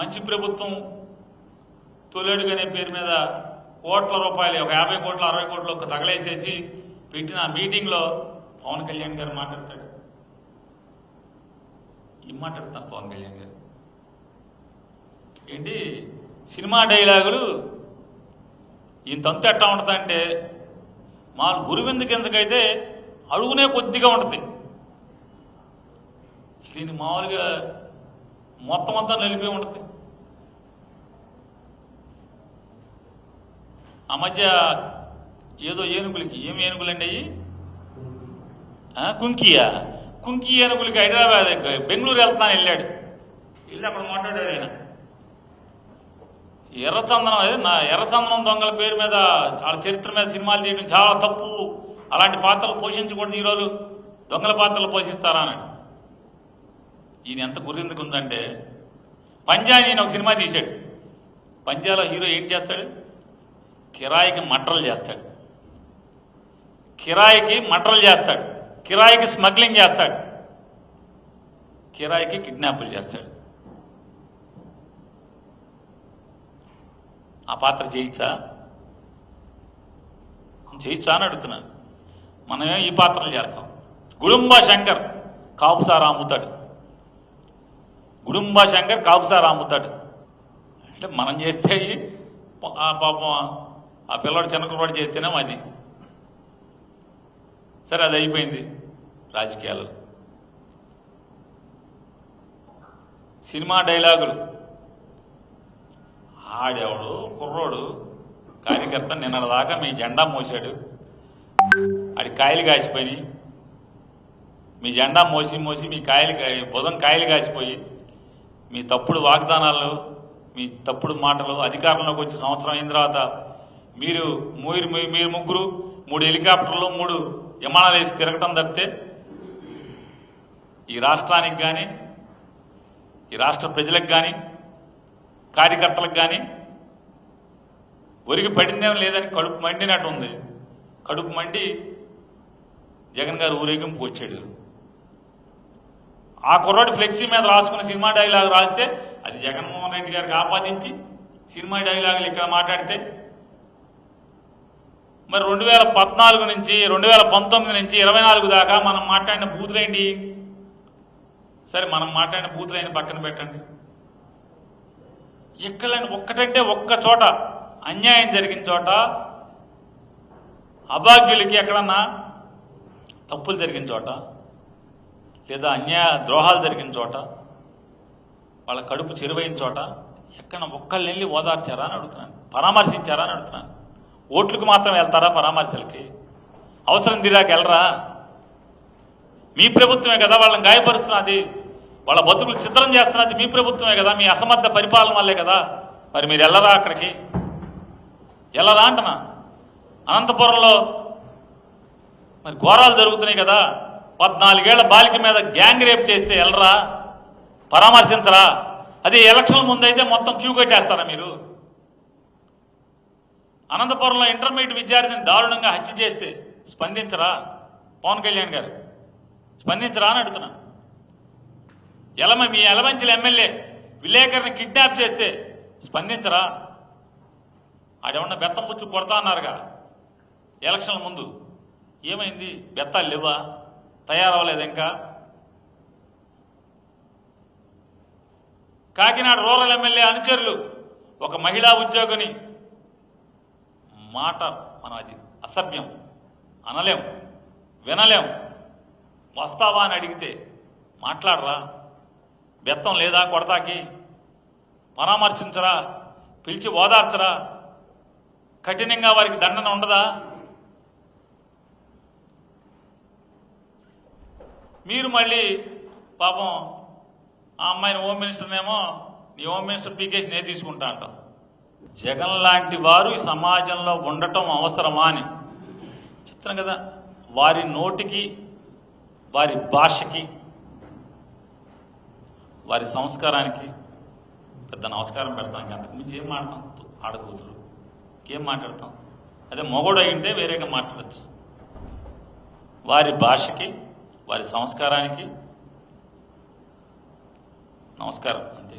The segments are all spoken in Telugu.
మంచి ప్రభుత్వం తొలేడుగు అనే పేరు మీద కోట్ల రూపాయలు ఒక యాభై కోట్ల అరవై కోట్లు ఒక తగలేసేసి పెట్టిన మీటింగ్లో పవన్ కళ్యాణ్ గారు మాట్లాడతాడు. ఏం మాట్లాడతాను పవన్ కళ్యాణ్ గారు? ఏంటి? సినిమా డైలాగులు ఇంతంత ఎట్టా ఉంటుందంటే మా గురువింద కిందకైతే అడుగునే కొద్దిగా ఉంటుంది. దీన్ని మామూలుగా మొత్తం అంతా నిలిపి ఉంటుంది. ఆ మధ్య ఏదో ఏనుగులకి ఏం ఏనుగులండి అయ్యి? కుంకియా. కుంకి ఏనుగులకి హైదరాబాద్ బెంగళూరు వెళ్తున్నాను వెళ్ళాడు. వెళ్ళి అక్కడ మాట్లాడాడు ఆయన. ఎర్రచందనం అదే నా ఎర్రచందనం దొంగల పేరు మీద వాళ్ళ చరిత్ర మీద సినిమాలు చేయడం చాలా తప్పు. అలాంటి పాత్రలు పోషించకూడదు ఈరోజు దొంగల పాత్రలు పోషిస్తారా అని ఈయన ఎంత గురిందుకు ఉందంటే పంజా నేను ఒక సినిమా తీశాడు. పంజాలో హీరో ఏం చేస్తాడు? కిరాయికి మట్రలు చేస్తాడు. కిరాయికి మట్రలు చేస్తాడు. కిరాయికి స్మగ్లింగ్ చేస్తాడు. కిరాయికి కిడ్నాపులు చేస్తాడు. ఆ పాత్ర చేయించా చేయించా అని అడుగుతున్నాను మనమే ఈ పాత్రలు చేస్తాం. గుడుంబా శంకర్ కాపుసారా అమ్ముతాడు. గుడుంబా శంకర్ కాపుసారా అమ్ముతాడు. అంటే మనం చేస్తే పాపం ఆ పిల్లవాడు చిన్న కుర్రాడు చేస్తేనే అది. సరే అది అయిపోయింది. రాజకీయాలు. సినిమా డైలాగులు. ఆడెవడు కుర్రోడు కార్యకర్త దాకా మీ జెండా మోసాడు ఆడి కాయలు కాసిపోయి మీ జెండా మోసి మోసి మీ కాయలు భుజం కాయలు కాసిపోయి మీ తప్పుడు వాగ్దానాలు మీ తప్పుడు మాటలు అధికారంలోకి వచ్చి సంవత్సరం అయిన తర్వాత మీరు మీరు మీ- మీరు ముగ్గురు మూడు హెలికాప్టర్లు మూడు విమానాలు వేసి తిరగటం తప్పితే ఈ రాష్ట్రానికి కానీ ఈ రాష్ట్ర ప్రజలకు కానీ కార్యకర్తలకు కానీ ఒరిగి పడిందేం లేదని కడుపు మండినట్టు ఉంది. కడుపు మండి జగన్ గారు ఊరేగింపు వచ్చాడు. ఆ కుర్రాడు ఫ్లెక్సీ మీద రాసుకున్న సినిమా డైలాగ్ రాస్తే అది జగన్మోహన్ రెడ్డి గారికి ఆపాదించి సినిమా డైలాగులు ఇక్కడ మాట్లాడితే మరి రెండు వేల పద్నాలుగు నుంచి రెండు వేల పంతొమ్మిది నుంచి ఇరవై నాలుగు దాకా మనం మాట్లాడిన బూతులేంటి? సరే మనం మాట్లాడిన బూతులైన పక్కన పెట్టండి. ఎక్కడైనా ఒక్కటంటే ఒక్క చోట అన్యాయం జరిగిన చోట అభాగ్యులకి ఎక్కడన్నా తప్పులు జరిగిన చోట లేదా అన్యాయ ద్రోహాలు జరిగిన చోట వాళ్ళ కడుపు చెరువైన చోట ఎక్కడ ఒక్కళ్ళు వెళ్ళి ఓదార్చారా అని అడుగుతున్నాను పరామర్శించారా అని అడుగుతున్నాను. ఓట్లకు మాత్రం వెళ్తారా పరామర్శలకి? అవసరం తీరాక వెళ్ళరా? మీ ప్రభుత్వమే కదా వాళ్ళని గాయపరుస్తున్నది. వాళ్ళ బతుకులు చిత్రం చేస్తున్నది మీ ప్రభుత్వమే కదా మీ అసమర్థ పరిపాలన వల్లే కదా. మరి మీరు వెళ్ళరా అక్కడికి? వెళ్ళరా అంటనా అనంతపురంలో మరి ఘోరాలు జరుగుతున్నాయి కదా. పద్నాలుగేళ్ళ బాలిక మీద గ్యాంగ్ రేప్ చేస్తే వెళ్ళరా? పరామర్శించరా? అది ఎలక్షన్ ముందైతే మొత్తం క్యూ కట్టేస్తారా మీరు? అనంతపురంలో ఇంటర్మీడియట్ విద్యార్థిని దారుణంగా హత్య చేస్తే స్పందించరా? పవన్ కళ్యాణ్ గారు. స్పందించరా అని అడుగుతున్నా. ఎలమ మీ ఎలమంచిల ఎమ్మెల్యే విలేకరిని కిడ్నాప్ చేస్తే స్పందించరా? ఆడేమన్నా బెత్తం పుచ్చు కొడతా అన్నారుగా. ఎలక్షన్ల ముందు. ఏమైంది? బెత్తాలు లేవా? తయారవ్వలేదు ఇంకా? కాకినాడ రూరల్ ఎమ్మెల్యే అనుచరులు ఒక మహిళా ఉద్యోగిని మాట మనం అది అసభ్యం. అనలేం. వినలేం. వస్తావా అని అడిగితే మాట్లాడరా. బెత్తం లేదా కొడతాకి? పరామర్శించరా? పిలిచి ఓదార్చరా? కఠినంగా వారికి దండన ఉండదా? మీరు మళ్ళీ పాపం ఆ అమ్మాయిని హోమ్ మినిస్టర్నేమో నీ హోమ్ మినిస్టర్ పీకేసి నేను తీసుకుంటా అంటాం. జగన్ లాంటి వారు ఈ సమాజంలో ఉండటం అవసరమా అని. చెప్తాను కదా వారి నోటికి వారి భాషకి వారి సంస్కారానికి పెద్ద నమస్కారం పెడతాం. అంతకు మించి ఏం మాట్లాడతాం? ఆడకూతురు. ఏం మాట్లాడతాం? అదే మొగోడు అయింటే వేరేగా మాట్లాడచ్చు. వారి భాషకి వారి సంస్కారానికి నమస్కారం అంతే.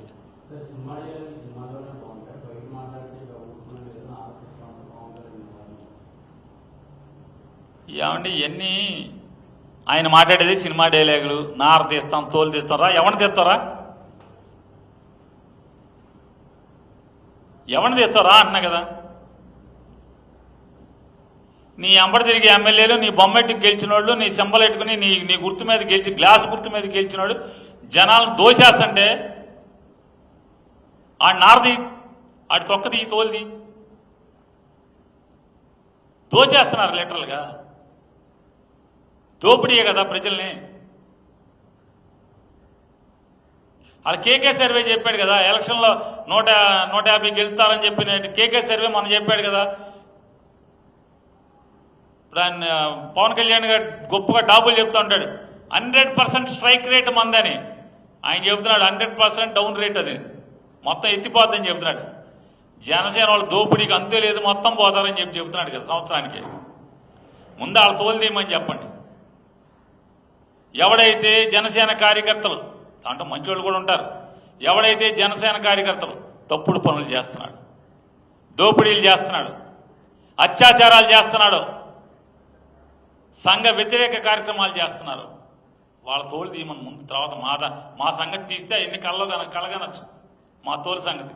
ఏమండి ఇవన్నీ ఆయన మాట్లాడేది సినిమా డైలాగులు నార తీస్తాం తోలు తీస్తారా ఎవరిని తీస్తారా? ఎవరిని తీస్తారా అన్నా కదా. నీ అంబడి తిరిగి ఎమ్మెల్యేలు నీ బొమ్మెట్టుకు గెలిచిన వాళ్ళు నీ సింబల్ ఎట్టుకుని నీ నీ గుర్తు మీద గెలిచి గ్లాస్ గుర్తు మీద గెలిచినోడు జనాలను దోసేస్తుంటే ఆ నారది ఆడి తొక్కది తోలుది దోచేస్తున్నారు లిటరల్గా. దోపిడీయే కదా ప్రజల్ని. వాళ్ళు కేకే సర్వే చెప్పాడు కదా ఎలక్షన్లో నూట నూట యాభై గెలుస్తారని చెప్పిన కేకే సర్వే మనం చెప్పాడు కదా. దాన్ని పవన్ కళ్యాణ్ గారు గొప్పగా డాబులు చెప్తూ ఉంటాడు. హండ్రెడ్ పర్సెంట్ స్ట్రైక్ రేట్ మందని. ఆయన చెబుతున్నాడు హండ్రెడ్ పర్సెంట్ డౌన్ రేట్ అది. మొత్తం ఎత్తిపోద్దని చెబుతున్నాడు. జనసేన వాళ్ళు దోపిడీకి అంతే లేదు మొత్తం పోతారని చెప్పి చెబుతున్నాడు కదా సంవత్సరానికి. ముందు వాళ్ళ తోలు తీయమని చెప్పండి. ఎవడైతే జనసేన కార్యకర్తలు దాంట్లో మంచివాళ్ళు కూడా ఉంటారు. ఎవడైతే జనసేన కార్యకర్తలు తప్పుడు పనులు చేస్తున్నాడు దోపిడీలు చేస్తున్నాడు అత్యాచారాలు చేస్తున్నాడు సంఘ వ్యతిరేక కార్యక్రమాలు చేస్తున్నారు వాళ్ళ తోలు తీయమని ముందు తర్వాత మా మా సంగతి తీస్తే ఎన్ని కళ్ళలో కలగనొచ్చు మా తోలు సంగతి.